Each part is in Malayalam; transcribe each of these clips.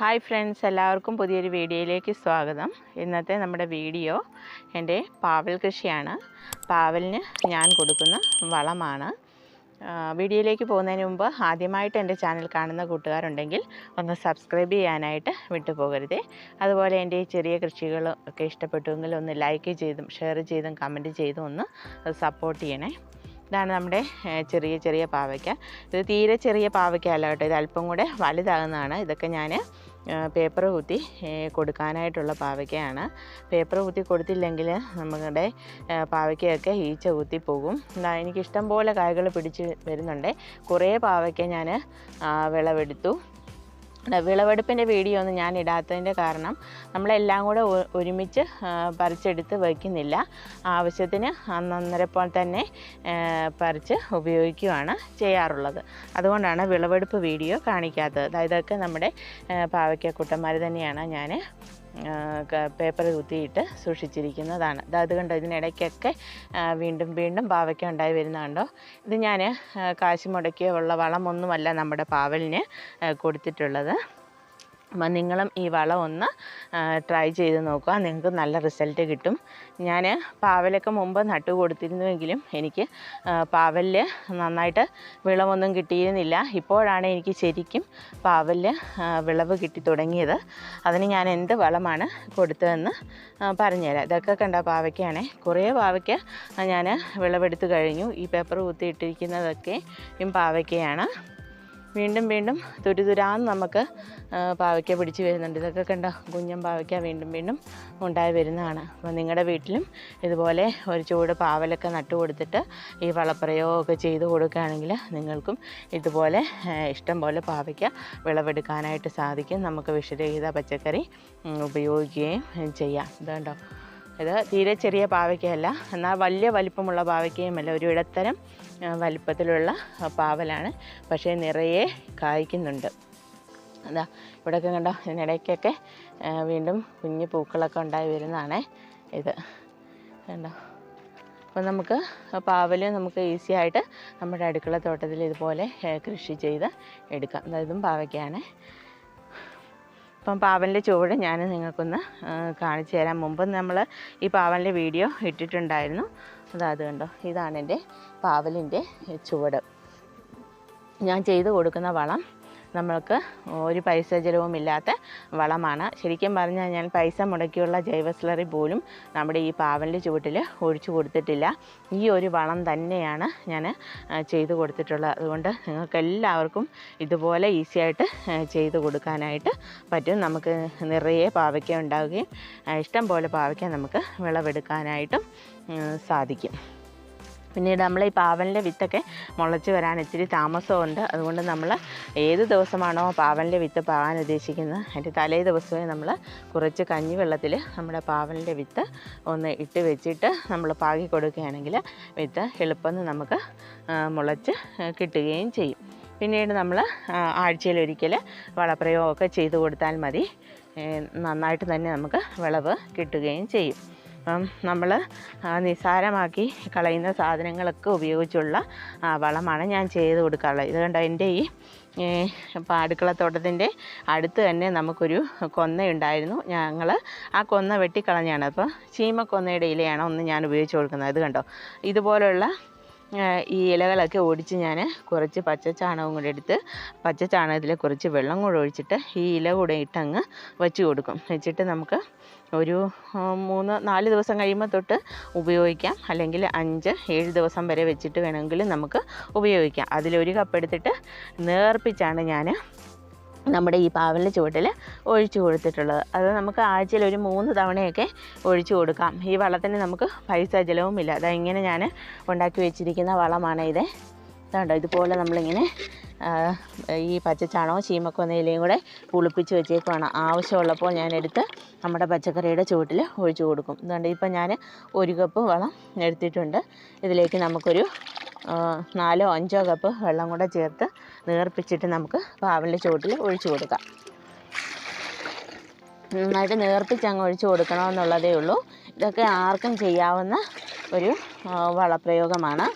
ഹായ് ഫ്രണ്ട്സ് എല്ലാവർക്കും പുതിയൊരു വീഡിയോയിലേക്ക് സ്വാഗതം. ഇന്നത്തെ നമ്മുടെ വീഡിയോ എന്റെ പാവൽ കൃഷിയാണ്. പാവലിന് ഞാൻ കൊടുക്കുന്ന വളമാണ്. വീഡിയോയിലേക്ക് പോകുന്നതിന് മുമ്പ് ആദ്യമായിട്ട് എന്റെ ചാനൽ കാണുന്ന കൂട്ടുകാരുണ്ടെങ്കിൽ ഒന്ന് സബ്സ്ക്രൈബ് ചെയ്യാനായിട്ട് വിട്ടുപോകരുതേ. അതുപോലെ എന്റെ ഈ ചെറിയ കൃഷികൾ ഒക്കെ ഇഷ്ടപ്പെട്ടുവെങ്കിൽ ഒന്ന് ലൈക്ക് ചെയ്തും ഷെയർ ചെയ്തും കമന്റ് ചെയ്തും ഒന്ന് സപ്പോർട്ട് ചെയ്യണേ. ഇതാണ് നമ്മുടെ ചെറിയ ചെറിയ പാവയ്ക്ക. ഇത് തീരെ ചെറിയ പാവയ്ക്ക അല്ല കേട്ടോ ഇത് അല്പം കൂടെ വലുതാകുന്നതാണ്. ഇതൊക്കെ ഞാൻ പേപ്പർ കുത്തി കൊടുക്കാനായിട്ടുള്ള പാവയ്ക്കയാണ്. പേപ്പർ കുത്തി കൊടുത്തില്ലെങ്കിൽ നമ്മുടെ പാവയ്ക്കയൊക്കെ ഈച്ച കുത്തി പോകും. ദാ എനിക്കിഷ്ടം പോലെ കായ്കൾ പിടിച്ച് വരുന്നുണ്ട്. കുറേ പാവയ്ക്ക ഞാൻ വിളവെടുത്തു. വിളവെടുപ്പിന്റെ വീഡിയോ ഒന്നും ഞാൻ ഇടാത്തതിന്റെ കാരണം നമ്മളെല്ലാം കൂടെ ഒരുമിച്ച് പറിച്ചെടുത്ത് വയ്ക്കുന്നില്ല ആവശ്യത്തിന് അന്നന്നരപ്പോൾ തന്നെ പറിച്ച് ഉപയോഗിക്കുകയാണ് ചെയ്യാറുള്ളത്. അതുകൊണ്ടാണ് വിളവെടുപ്പ് വീഡിയോ കാണിക്കാത്തത്. അതായത് നമ്മുടെ പാവയ്ക്ക പാവയ്ക്കക്കുട്ടന്മാർ തന്നെയാണ് ഞാൻ പേപ്പർ കുത്തിയിട്ട് സൂക്ഷിച്ചിരിക്കുന്നതാണ്. അത് കണ്ടോ ഇതിനിടയ്ക്കൊക്കെ വീണ്ടും വീണ്ടും പാവയ്ക്ക ഉണ്ടായി വരുന്നുണ്ടോ ഇത് ഞാൻ കാശ് മുടക്കിയോ ഉള്ള വളമൊന്നുമല്ല നമ്മുടെ പാവലിന് കൊടുത്തിട്ടുള്ളത്. നിങ്ങളും ഈ വളം ഒന്ന് ട്രൈ ചെയ്ത് നോക്കുക. നിങ്ങൾക്ക് നല്ല റിസൾട്ട് കിട്ടും. ഞാൻ പാവലൊക്കെ മുമ്പ് നട്ടു കൊടുത്തിരുന്നുവെങ്കിലും എനിക്ക് പാവലിൽ നന്നായിട്ട് വിളവൊന്നും കിട്ടിയിരുന്നില്ല. ഇപ്പോഴാണ് എനിക്ക് ശരിക്കും പാവലിൽ വിളവ് കിട്ടി തുടങ്ങിയത്. അതിന് ഞാൻ എന്ത് വളമാണ് കൊടുത്തതെന്ന് പറഞ്ഞുതരാം. ഇതൊക്കെ കണ്ട പാവയ്ക്കാണേ കുറേ പാവയ്ക്ക് ഞാൻ വിളവെടുത്ത് കഴിഞ്ഞു. ഈ പേപ്പർ കുത്തിയിട്ടിരിക്കുന്നതൊക്കെ പാവയ്ക്കയാണ്. വീണ്ടും വീണ്ടും തുരുതുരാന്ന് നമുക്ക് പാവയ്ക്ക പിടിച്ച് വരുന്നുണ്ട്. ഇതൊക്കെ കണ്ട? കുഞ്ഞൻ പാവയ്ക്ക വീണ്ടും വീണ്ടും ഉണ്ടായി വരുന്നതാണ്. അപ്പോൾ നിങ്ങളുടെ വീട്ടിലും ഇതുപോലെ ഒരു ചൂട് പാവലൊക്കെ നട്ടു കൊടുത്തിട്ട് ഈ വളപ്രയോഗമൊക്കെ ചെയ്ത് കൊടുക്കുകയാണെങ്കിൽ നിങ്ങൾക്കും ഇതുപോലെ ഇഷ്ടം പോലെ പാവയ്ക്ക വിളവെടുക്കാനായിട്ട് സാധിക്കും. നമുക്ക് വിഷരഹിത പച്ചക്കറി ഉപയോഗിക്കുകയും ചെയ്യാം. ഇതുണ്ടോ ഇത് തീരെ ചെറിയ പാവയ്ക്കയല്ല. എന്നാൽ വലിയ വലിപ്പമുള്ള പാവയ്ക്കയുമല്ല. ഒരു ഇടത്തരം വലിപ്പത്തിലുള്ള പാവലാണ്. പക്ഷേ നിറയെ കായ്ക്കുന്നുണ്ട്. അതാ ഇവിടെയൊക്കെ കണ്ടോ? ഇതിനിടയ്ക്കൊക്കെ വീണ്ടും കുഞ്ഞു പൂക്കളൊക്കെ ഉണ്ടായി വരുന്നതാണേ ഇത്. കണ്ടോ? അപ്പോൾ നമുക്ക് പാവൽ നമുക്ക് ഈസി ആയിട്ട് നമ്മുടെ അടുക്കള തോട്ടത്തിൽ ഇതുപോലെ കൃഷി ചെയ്ത് എടുക്കാം. ഇതും പാവയ്ക്കാണ് ഇപ്പം പാവലിന്റെ ചുവട് ഞാൻ നിങ്ങൾക്കൊന്ന് കാണിച്ചു തരാം. മുമ്പ് നമ്മൾ ഈ പാവലിന്റെ വീഡിയോ ഇട്ടിട്ടുണ്ടായിരുന്നു. അതാ അത് കണ്ടോ? ഇതാണ് എന്റെ പാവലിന്റെ ചുവട്. ഞാൻ ചെയ്ത് കൊടുക്കുന്ന വളം നമ്മൾക്ക് ഒരു പൈസ ചിലവുമില്ലാത്ത വളമാണ്. ശരിക്കും പറഞ്ഞാൽ ഞാൻ പൈസ മുടക്കിയുള്ള ജൈവ സ്ലറി പോലും നമ്മുടെ ഈ പാവലിന്റെ ചുവട്ടിൽ ഒഴിച്ചു കൊടുത്തിട്ടില്ല. ഈ ഒരു വളം തന്നെയാണ് ഞാൻ ചെയ്തു കൊടുത്തിട്ടുള്ളത്. അതുകൊണ്ട് നിങ്ങൾക്ക് എല്ലാവർക്കും ഇതുപോലെ ഈസി ആയിട്ട് ആ, ചെയ്ത് കൊടുക്കാനായിട്ട് പറ്റും. നമുക്ക് നിറയെ പാവയ്ക്ക ഉണ്ടാവുകയും ഇഷ്ടം പോലെ പാവയ്ക്ക നമുക്ക് വിളവെടുക്കാനായിട്ടും സാധിക്കും. പിന്നീട് നമ്മൾ ഈ പാവലിന്റെ വിത്തൊക്കെ മുളച്ച് വരാൻ ഇത്തിരി താമസമുണ്ട്. അതുകൊണ്ട് നമ്മൾ ഏത് ദിവസമാണോ പാവലിന്റെ വിത്ത് പാകാൻ ഉദ്ദേശിക്കുന്നത് അതിന്റെ തലേ ദിവസമേ നമ്മൾ കുറച്ച് കഞ്ഞിവെള്ളത്തിൽ നമ്മുടെ പാവലിന്റെ വിത്ത് ഒന്ന് ഇട്ട് വെച്ചിട്ട് നമ്മൾ പാകി കൊടുക്കുകയാണെങ്കിൽ വിത്ത് എളുപ്പം നമുക്ക് മുളച്ച് കിട്ടുകയും ചെയ്യും. പിന്നീട് നമ്മൾ ആഴ്ചയിൽ ആഴ്ചയിലൊരിക്കൽ വളപ്രയോഗമൊക്കെ ചെയ്തു കൊടുത്താൽ മതി. നന്നായിട്ട് തന്നെ നമുക്ക് വിളവ് കിട്ടുകയും ചെയ്യും. നമ്മൾ നിസ്സാരമാക്കി കളയുന്ന സാധനങ്ങളൊക്കെ ഉപയോഗിച്ചുള്ള വളമാണ് ഞാൻ ചെയ്ത് കൊടുക്കാറുള്ളത്. ഇത് കണ്ടോ എന്റെ ഈ അടുക്കളത്തോട്ടത്തിന്റെ അടുത്ത് തന്നെ നമുക്കൊരു കൊന്നയുണ്ടായിരുന്നു. ഞങ്ങൾ ആ കൊന്ന വെട്ടിക്കളഞ്ഞാണ്. അപ്പോൾ ചീമക്കൊന്നയുടെ ഇലയാണ് ഒന്ന് ഞാൻ ഉപയോഗിച്ച് കൊടുക്കുന്നത്. ഇത് കണ്ടോ ഇതുപോലുള്ള ഈ ഇലകളൊക്കെ ഒടിച്ച് ഞാൻ കുറച്ച് പച്ച ചാണകം കൂടെ എടുത്ത് പച്ച ചാണകത്തിൽ കുറച്ച് വെള്ളം കൂടെ ഒഴിച്ചിട്ട് ഈ ഇല കൂടെ ഇട്ടങ്ങ് വെച്ച് കൊടുക്കും. വെച്ചിട്ട് നമുക്ക് ഒരു മൂന്ന് നാല് ദിവസം കഴിയുമ്പോൾ തൊട്ട് ഉപയോഗിക്കാം. അല്ലെങ്കിൽ അഞ്ച് ഏഴ് ദിവസം വരെ വെച്ചിട്ട് വേണമെങ്കിൽ നമുക്ക് ഉപയോഗിക്കാം. അതിലൊരു കപ്പ് എടുത്തിട്ട് നേർപ്പിച്ചാണ് ഞാൻ നമ്മുടെ ഈ പാവലിന്റെ ചുവട്ടിൽ ഒഴിച്ചു കൊടുത്തിട്ടുള്ളത്. അത് നമുക്ക് ആഴ്ചയിൽ ഒരു മൂന്ന് തവണയൊക്കെ ഒഴിച്ചു കൊടുക്കാം. ഈ വളത്തിന് നമുക്ക് പൈസ ചിലവുമില്ല അതാ ഇങ്ങനെ ഞാൻ ഉണ്ടാക്കി വെച്ചിരിക്കുന്ന വളമാണ് ഇത്. ഇതുണ്ടോ ഇതുപോലെ നമ്മളിങ്ങനെ ഈ പച്ചച്ചാണകവും ചീമക്കൊന്നയിലയും കൂടെ പുളിപ്പിച്ച് വെച്ചേക്കുവാണ്. ആവശ്യമുള്ളപ്പോൾ ഞാനെടുത്ത് നമ്മുടെ പച്ചക്കറിയുടെ ചുവട്ടിൽ ഒഴിച്ചു കൊടുക്കും. ഇതുകൊണ്ട് ഇപ്പം ഞാൻ ഒരു കപ്പ് വളം എടുത്തിട്ടുണ്ട്. ഇതിലേക്ക് നമുക്കൊരു നാലോ അഞ്ചോ കപ്പ് വെള്ളം കൂടെ ചേർത്ത് നേർപ്പിച്ചിട്ട് നമുക്ക് പാവലിന്റെ ചുവട്ടിൽ ഒഴിച്ചു കൊടുക്കാം. നന്നായിട്ട് നേർപ്പിച്ച് അങ്ങ് ഒഴിച്ചു കൊടുക്കണമെന്നുള്ളതേ ഉള്ളൂ. ഇതൊക്കെ ആർക്കും ചെയ്യാവുന്ന ഒരു വളപ്രയോഗമാണ്.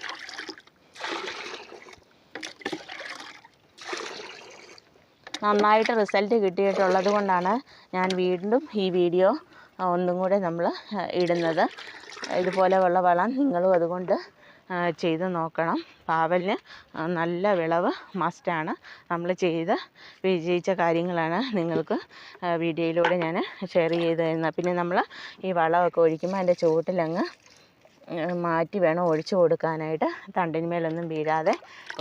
നന്നായിട്ട് റിസൾട്ട് കിട്ടിയിട്ടുള്ളത് കൊണ്ടാണ് ഞാൻ വീണ്ടും ഈ വീഡിയോ ഒന്നും കൂടെ നമ്മൾ ഇടുന്നത്. ഇതുപോലെ ഉള്ള വളം നിങ്ങളും അതുകൊണ്ട് ചെയ്ത് നോക്കണം. പാവലിന് നല്ല വിളവ് മസ്റ്റാണ് നമ്മൾ ചെയ്ത് വിജയിച്ച കാര്യങ്ങളാണ് നിങ്ങൾക്ക് വീഡിയോയിലൂടെ ഞാൻ ഷെയർ ചെയ്ത് തരുന്നത്. പിന്നെ നമ്മൾ ഈ വളമൊക്കെ ഒഴിക്കുമ്പോൾ അതിന്റെ ചുവട്ടിലങ്ങ് മാറ്റി വേണം ഒഴിച്ച് കൊടുക്കാനായിട്ട്. തണ്ടിന്മേലൊന്നും വീഴാതെ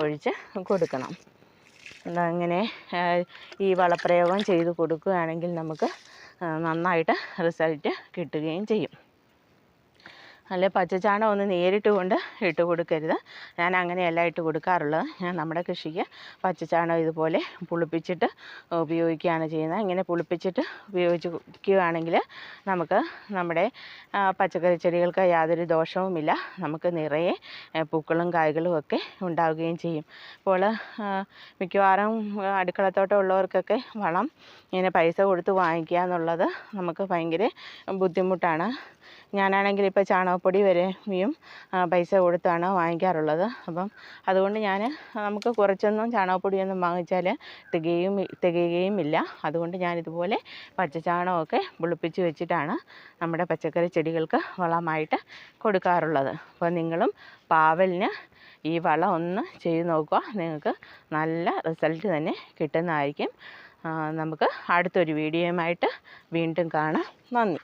ഒഴിച്ച് കൊടുക്കണം. അങ്ങനെ ഈ വളപ്രയോഗം ചെയ്ത് കൊടുക്കുകയാണെങ്കിൽ നമുക്ക് നന്നായിട്ട് റിസൾട്ട് കിട്ടുകയും ചെയ്യും. അല്ലെ പച്ചച്ചാണകം ഒന്ന് നേരിട്ട് കൊണ്ട് ഇട്ട് കൊടുക്കരുത്. ഞാൻ അങ്ങനെയല്ല ഇട്ട് കൊടുക്കാറുള്ളത്. ഞാൻ നമ്മുടെ കൃഷിക്ക് പച്ചച്ചാണകം ഇതുപോലെ പുളിപ്പിച്ചിട്ട് ഉപയോഗിക്കുകയാണ് ചെയ്യുന്നത്. ഇങ്ങനെ പുളിപ്പിച്ചിട്ട് ഉപയോഗിക്കുകയാണെങ്കിൽ നമുക്ക് നമ്മുടെ പച്ചക്കറി ചെടികൾക്ക് യാതൊരു ദോഷവുമില്ല. നമുക്ക് നിറയെ പൂക്കളും കായ്കളും ഒക്കെ ഉണ്ടാവുകയും ചെയ്യും. അപ്പോൾ മിക്കവാറും അടുക്കളത്തോട്ടം ഉള്ളവർക്കൊക്കെ വളം ഇങ്ങനെ പൈസ കൊടുത്ത് വാങ്ങിക്കുക എന്നുള്ളത് നമുക്ക് ഭയങ്കര ബുദ്ധിമുട്ടാണ്. ഞാനാണെങ്കിൽ ഇപ്പോൾ ചാണകപ്പൊടി വരെയും പൈസ കൊടുത്താണ് വാങ്ങിക്കാറുള്ളത്. അപ്പം അതുകൊണ്ട് ഞാൻ നമുക്ക് കുറച്ചൊന്നും ചാണകപ്പൊടിയൊന്നും വാങ്ങിച്ചാൽ തികയും തികയുകയും ഇല്ല അതുകൊണ്ട് ഞാനിതുപോലെ പച്ചച്ചാണകമൊക്കെ പുളിപ്പിച്ച് വെച്ചിട്ടാണ് നമ്മുടെ പച്ചക്കറി ചെടികൾക്ക് വളമായിട്ട് കൊടുക്കാറുള്ളത്. അപ്പോൾ നിങ്ങളും പാവലിന് ഈ വളം ഒന്ന് ചെയ്ത് നോക്കുക. നിങ്ങൾക്ക് നല്ല റിസൾട്ട് തന്നെ കിട്ടുന്നതായിരിക്കും. നമുക്ക് അടുത്തൊരു വീഡിയോയുമായിട്ട് വീണ്ടും കാണാം. നന്ദി.